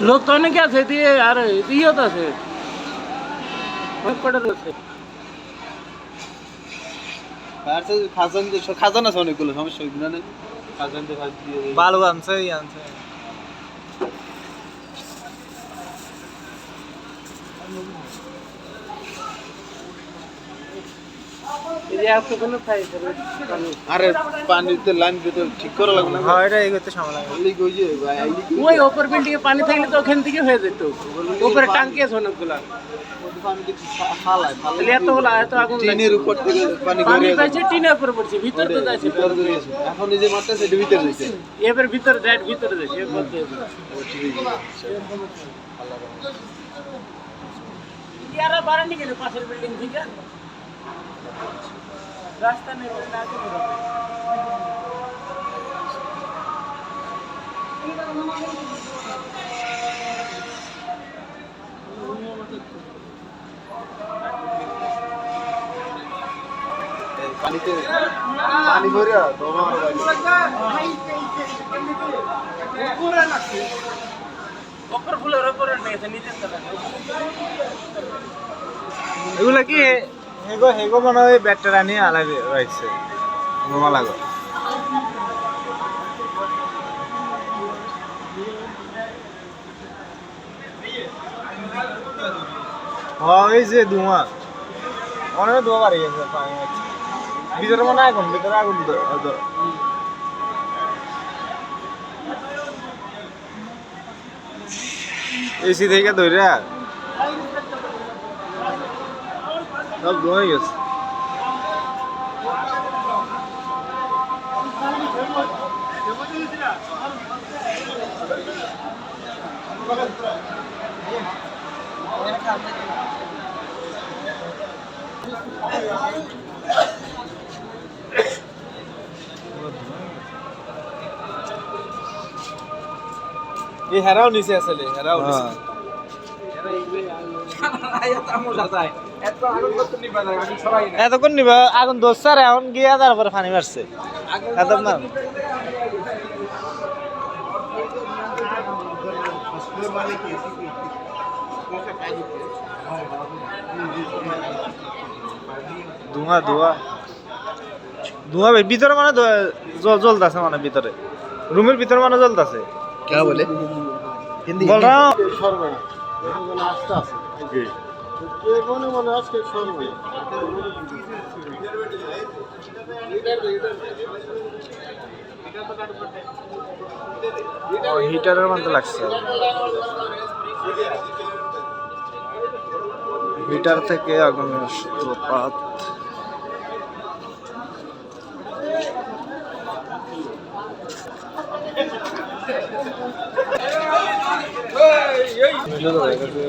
লোক তো অনেকে আছে দিয়ে আর ইয়ে তো আছে। অনেক কটা রয়েছে খাজান খাজান আছে অনেকগুলো সমস্যা খাজান আনছে এই যে এত কোনো খাইছে পানি আরে পানিতে লাইন দিতে ঠিক করা লাগবে না। হ্যাঁ এটা এই সময় লাগে ওই যে ওই ওপর বিল্ডিং এ পানি থাকলে তো ওখান থেকে হয়ে যেত। উপরে টাঙ্কি আছে অনেকগুলা। এবার ভিতরে যায় ভিতরে গেল পাশের বিল্ডিং থেকে? রাস্তা বেরোবে। এই পানিতে পানি ভরিয়া তোমার ফুলের ওপরে নিয়েছে নিচের এগুলা কি? হেগো হেগো মনে হয় ব্যাটটা নিয়ে আলাদা রাখছে বোমা লাগো ওই যে ধোঁয়া অনেক ধোঁয়া বাড়ি গেছে, পানি। ভিতরে মনে হয় আগুন ভিতরে আগুন এসি থেকে ধরে সব ধোঁয়া হয়ে গেছে এই হেরাও নিচে আসলে হেরাও হ্যাঁ। এতক্ষণ নিবা আগুন দোষ এখন গিয়া তারপরে পানি মারছে। এত না ধোঁয়া ধোঁয়া। ধোঁয়া ভিতরে মানে জ্বলতেছে মানে ভিতরে। রুমের ভিতরে মানে জ্বলতেছে। কে বলে? হিন্দি বলরাম। সর্বনা আস্তে আছে মনে হিটারের মধ্যে লাগছে। হিটার থেকে আগুনের সূত্রপাত। সুন্দর হয়ে গেছে